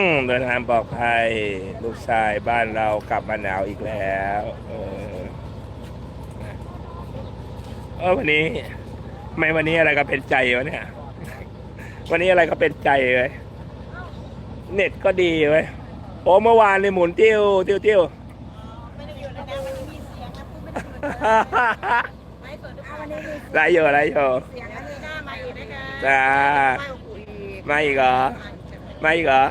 อืมเดินทางปลอดภัยลูกชายบ้านเรากลับมาหนาวอีกแล้ว เออนะเออวันนี้ทำไม่วันนี้อะไรก็เป็นใจวะเนี่ย วันนี้อะไรก็เป็นใจเลยเน็ตก็ดีเว้ยโอ้เมื่อวานนี่หมุนติ้วติ้วติ้วไม่ได้อยู่ในน้ำมันมีเสียงนะพูดไม่ได้อยู่ในไม่เปิดดูวันนี้มีไรอยู่ไรอยู่เสียงแล้วมีหน้ามาอีกนะคะจ้าไม่โอ้โหอีกมาอีกเหรอมาอีกเหรอ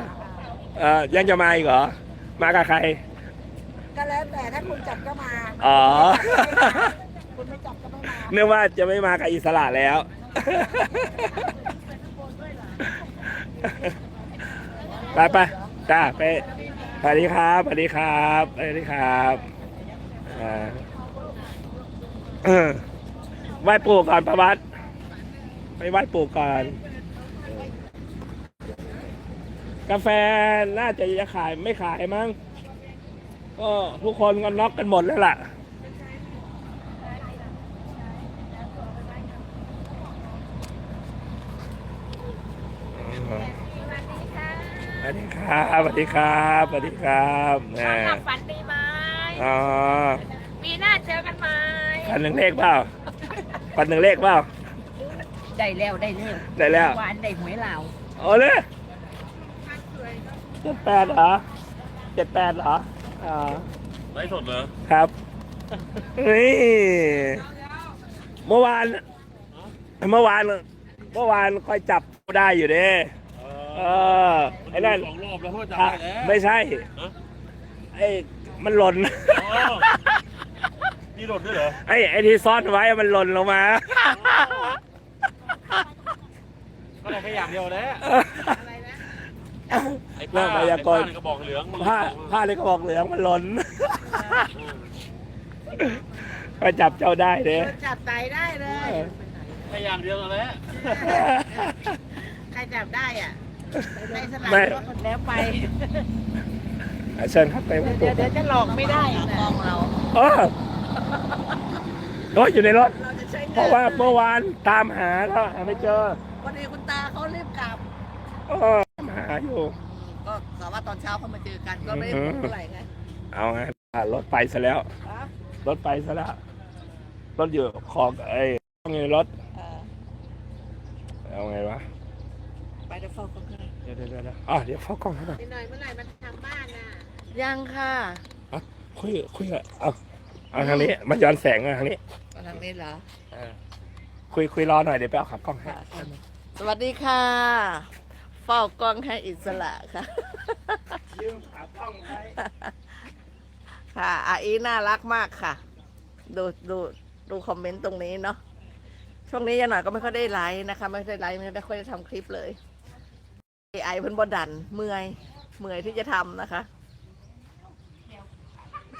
เออยังจะมาอีกเหรอ มากับใคร ก็แล้วแต่ถ้าคุณจับก็มาอ๋อ คุณไม่จับก็ไม่มานึกว่าจะไม่มากับอิสระแล้ว ไปไปจ้าไปสวัสดีครับสวัสดีครับสวัสดีครับอ่าเออไหว้ปู่ก่อนประวัติไปไหว้ปู่ก่อน กาแฟน่าจะจะขายไม่ขายมั้งก็ทุกคนก็น็อกกันหมดแล้วล่ะ สวัสดีครับ สวัสดีครับ สวัสดีครับแหมหลับฝันดีไหมอ๋อปีหน้าเจอกันไหมพันหนึ่งเลขเปล่าพันหนึ่งเลขเปล่า ได้แล้วได้แล้วได้แล้ว หวานได้หวยเหล่าโอ้เลย เจ็ดแปดเหรอเจ็ดแปดเหรออ๋อไลฟ์สดเหรอครับนี่เมื่อวานเมื่อวานเมื่อวานคอยจับได้อยู่เด้เออไอ้นั่นสองรอบแล้วเขาจะอะได้แล้วไม่ใช่ฮะไอ้มันหล่นอ๋อนี่หลดด้วยเหรอไอ้ไอ้ที่ซ่อนไว้มันหล่นลงมาก็ได้แค่อย่างเดียวแหล้วอะ ไรนะไอ้เรื่ผ้าองพยากรณ์ไอ้ผ้ในกระบอกเหลืองมันผ้าผ้าเลยก็บอกเหลืองมันหล่น ก็จับเจ้าได้เด้ จับไตได้เลย แค่อย่างเดียวแล้วใครจับได้อะในสนามไม่ ก็คนแล้วไปเชิญครับไปไหว้เดี๋ปู่ยวเดี๋ยวจะหลอกไม่ได้นะกองเรา เออโอ้ยอยู่ในรถ เราจะใช้เพราะว่าเมื่อวานตามหาแล้วหาไม่เจอ วันนี้คุณตาเขารีบกลับ เออตามหา อยู่ ก็สามารถตอนเช้าเขามาเจอกันก็ไม่ได้พูดเท่าไหร่ไงเอาไงอะรถไปซะแล้ว ฮะรถไปซะแล้วรถอยู่ขอบไอ้ต้องไงรถ เออเอาไงวะไปเดี๋ยวฟอกกันเดี๋ยวเดี๋ยวเดี๋ยวเดี๋ยวอะเดี๋ยวเข้ากล้องให้หน่อยไปหน่อยเมื่อไหร่มาทางบ้านน่ะยังค่ะคุยคุยอะเอาเอาทางนี้มันย้อนแสงมาทางนี้มาทางนี้เหรอเออคุยคุยรอหน่อยเดี๋ยวไปเอาขับกล้องให้สวัสดีค่ะ เฝ้ากล้องให้อิสระค่ะ ยืมขับกล้องให้ค่ะอาอีน่ารักมากค่ะ ดูดูดูคอมเมนต์ตรงนี้เนาะช่วงนี้ยังหน่อยก็ไม่ค่อยได้ไลฟ์นะคะ ไม่ได้ไลฟ์ไม่ได้ค่อยได้ทำคลิปเลยไอเพิ่นบดันเมื่อยเมื่อยที่จะทำนะคะ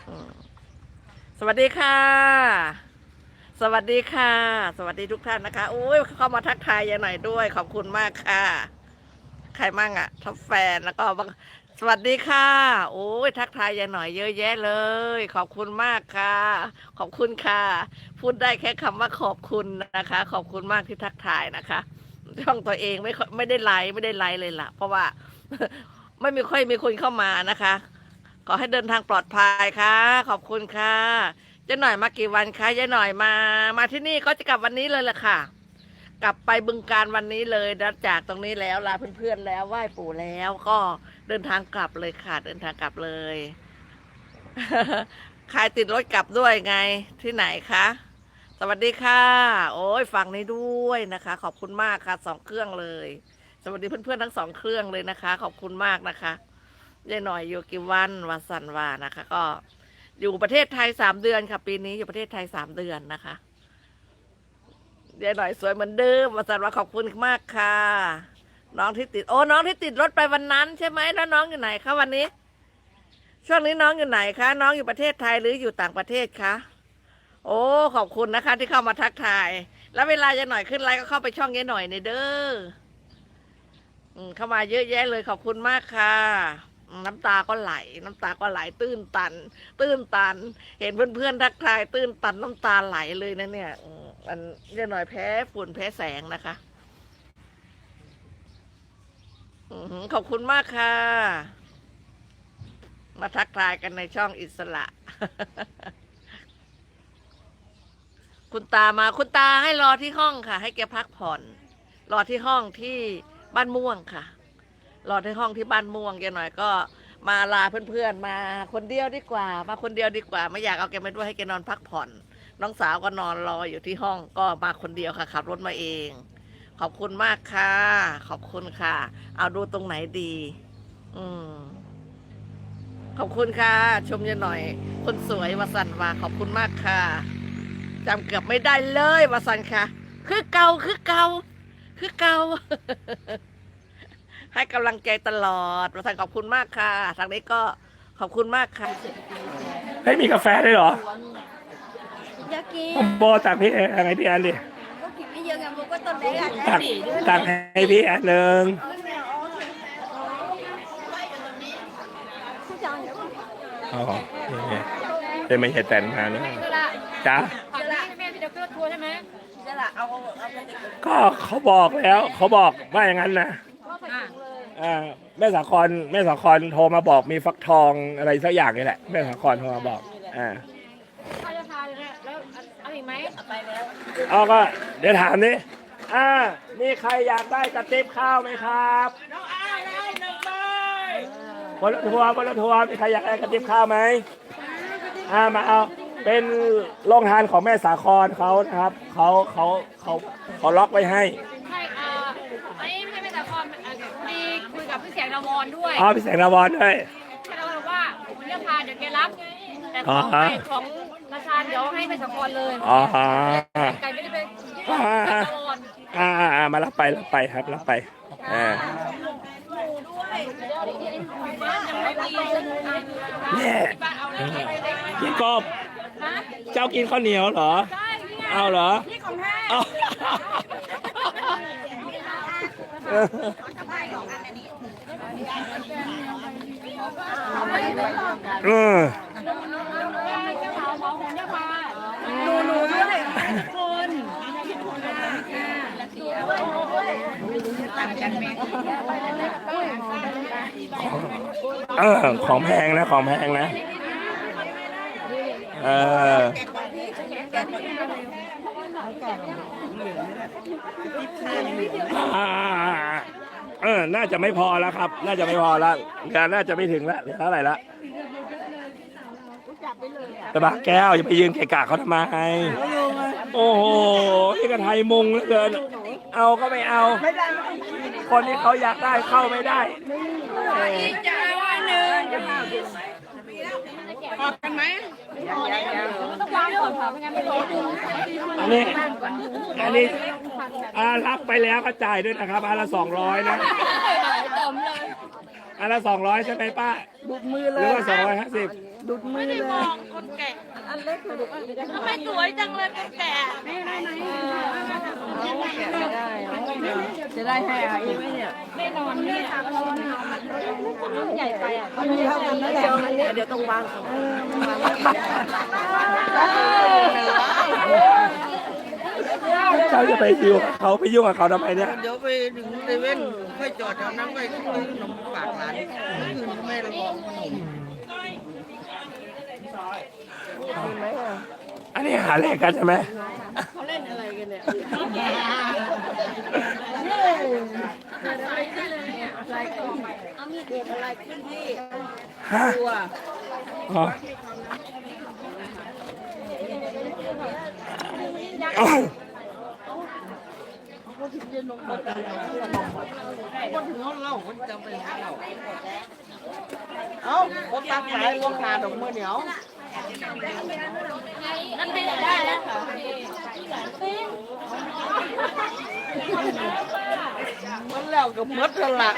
อืมสวัสดีค่ะ สวัสดีค่ะ สวัสดีทุกท่านนะคะโอ้ยเข้ามาทักทายยายหน่อยด้วย ขอบคุณมากค่ะ ครมั่งอะทับแฟนแล้วก็บางสวัสดีค่ะ โอ้ยทักทายยายหน่อยเยอะแยะเลย ขอบคุณมากค่ะ ขอบคุณค่ะ พูดได้แค่คำว่าขอบคุณนะคะ ขอบคุณมากที่ทักทายนะคะ ช่องตัวเองไม่ไม่ได้ไลค์ไม่ได้ไลค์เลยล่ะ เพราะว่าไม่มีค่อยมีคนเข้ามานะคะ ขอให้เดินทางปลอดภัยค่ะ ขอบคุณค่ะเจ๊หน่อยมากี่วันคะเจ๊หน่อยมา มาที่นี่ก็จะกลับวันนี้เลยแหละค่ะ กลับไปบึงการวันนี้เลยนะจากตรงนี้แล้วลาเพื่อนๆแล้วไหว้ปู่แล้วก็เดินทางกลับเลยค่ะเดินทางกลับเลยใครติดรถกลับด้วยไงที่ไหนคะสวัสดีค่ะ โอ้ยฝั่งนี้ด้วยนะคะ ขอบคุณมากค่ะสองเครื่องเลย สวัสดีเพื่อนๆทั้งสองเครื่องเลยนะคะ ขอบคุณมากนะคะยายหน่อยอยู่กี่วันวาสันวานะคะ ก็อยู่ประเทศไทยสามเดือนค่ะ ปีนี้อยู่ประเทศไทยสามเดือนนะคะ ยายหน่อยสวยเหมือนเดิมวาสันวาขอบคุณมากค่ะ น้องที่ติด โอ้ น้องที่ติดรถไปวันนั้นใช่ไหมแล้วน้องอยู่ไหนคะวันนี้ ช่วงนี้น้องอยู่ไหนคะ น้องอยู่ประเทศไทยหรืออยู่ต่างประเทศคะ โอ้ ขอบคุณนะคะ ที่เข้ามาทักทาย แล้วเวลาจะหน่อยขึ้นไลน์ก็เข้าไปช่องเย้หน่อยในเด้ออืมเข้ามาเยอะแยะเลยขอบคุณมากค่ะน้ำตาก็ไหล น้ำตาก็ไหลตื้นตัน ตื้นตัน เห็นเพื่อนๆทักทาย ตื้นตันน้ำตาไหลเลยนะเนี่ย มันเย้หน่อยแพ้ฝุ่นแพ้แสงนะคะขอบคุณมากค่ะ มาทักทายกันในช่องอิสระ คุณตามาคุณตาให้รอที่ห้องค่ะ ให้แกพักผ่อน รอที่ห้องที่บ้านม่วงค่ะ รอที่ห้องที่บ้านม่วงแกหน่อยก็มาลาเพื่อนๆ มาคนเดียวดีกว่า มาคนเดียวดีกว่า ไม่อยากเอาแกไปด้วยให้แกนอนพักผ่อน น้องสาวก็นอนรออยู่ที่ห้องก็มาคนเดียวค่ะขับรถมาเอง ขอบคุณมากค่ะ ขอบคุณค่ะ เอาดูตรงไหนดี อืมขอบคุณค่ะ ชมยายหน่อย คนสวยวาสันว่าขอบคุณมากค่ะจำเกือบไม่ได้เลยวาสันค่ะ คือเก่าคือเก่าคือเก่าให้กำลังใจตลอดวาสันขอบคุณมากค่ะ ทางนี้ก็ขอบคุณมากค่ะ เฮ้ยมีกาแฟด้วยเหรอ อยากกินผมโบตักพี่อะไรพี่อันดิก็กินไม่เยอะไงมันก็ต้นเล็กอะตักตักให้พี่อันหนึ่งผู้จังเดี๋ยวอ๋อนี่เป็นไม่ใช่แตนมาเนอะจ้าฝั่งนี้แม่พี่เด็กก็ทัวร์ใช่ไหมจะละเอาเอาไปติดก็เขาบอกแล้ว เขาบอกว่าอย่างนั้นนะอะอ่าแม่สาครแม่สาครโทรมาบอกมีฟักทองอะไรสักอย่างนี่แหละแม่สาครโทรมาบอกอ่า ไหมเอาไปแล้วเอาก็เดี๋ยวถามนี่อ่ามีใครอยากได้กระติบข้าวไหมครับน้องอ้ายได้หนึ่งใบบนรถทัวร์บนรถทัวร์มีใครอยากได้กระติบข้าวไหมอ่ามาเอาเป็นโรงทานของแม่สาครเขานะครับเขาเขาเขาเขาล็อกไว้ให้ใช่อ่าอันนี้ไม่ใช่เป็นแต่คอมมีคุยกับพี่เสียงนาวรด้วยอ๋อพี่แสงนาวรด้วยพี่นาวรบอกว่าคุณจะพาเดี๋ยวแกรับ แต่ขอ๋อองไปของราชาเดี๋ยวให้ไปสังกรเลยอ๋อไก่ไม่ได้เป็นอ่านาวรอ่าอ่าอ่ามารับไปรับไปครับรับไปอ่ายังไม่กินเนี่ยบ้านเอาเลยพี่กบฮะเจ้ากินข้าวเหนียวเหรอใช่นี่ไงเอาเหรอนี่ของแท้เอาเออ หนูหนูด้วยคนเออของแพงนะ ของแพงนะ เอออ่าเออ น่าจะไม่พอแล้วครับ น่าจะไม่พอแล้วงานน่าจะไม่ถึงแล้วเหลือเท่าไหร่ละ ตะบะแก้วอย่าไปยืนเกะกะเขาทำไม โอ้โหนี่ก็ไทยมุงเหลือเกิน เอาก็ไม่เอา คนที่เขาอยากได้เข้าไม่ได้ต้องวางก่อนค่ะไม่งั้นไม่รู้อันนี้อันนี้อารับไปแล้วก็จ่ายด้วยนะครับอันละสองร้อยนะเติมเลยอันละสองร้อยใช่ไหมป้าดุดมือเลยหรือว่าสองร้อยห้าสิบ ดูดมือไม่ได้มองคนแก่ อันเล็กทำไมสวยจังเลยคนแก่ ไม่ได้ไหมจะได้ให้อาอีกไหมเนี่ยแน่นอนเนี่ยใหญ่ไปอะก็ไม่เท่ากันนะเดี๋ยวเดี๋ยวต้องวางเจ้าจะไปยุ่งกับเขาไปยุ่งกับเขาทำไมเนี่ย เดี๋ยวไปถึงเซเว่นค่อยจอดแถวนั้นไปซื้อขนมฝากร้านเมื่อคืนก็ไม่ได้บอกขนม อันนี้หาเลขกันใช่ไหมฮะอ๋ออ้าวคนถึงเขาเล่าคนจำเป็นเขาเล่าเอ้าคนตักสายลงนาดอกมือเหนียวนั่นไมันแล้วก็มดแล้วล่ะ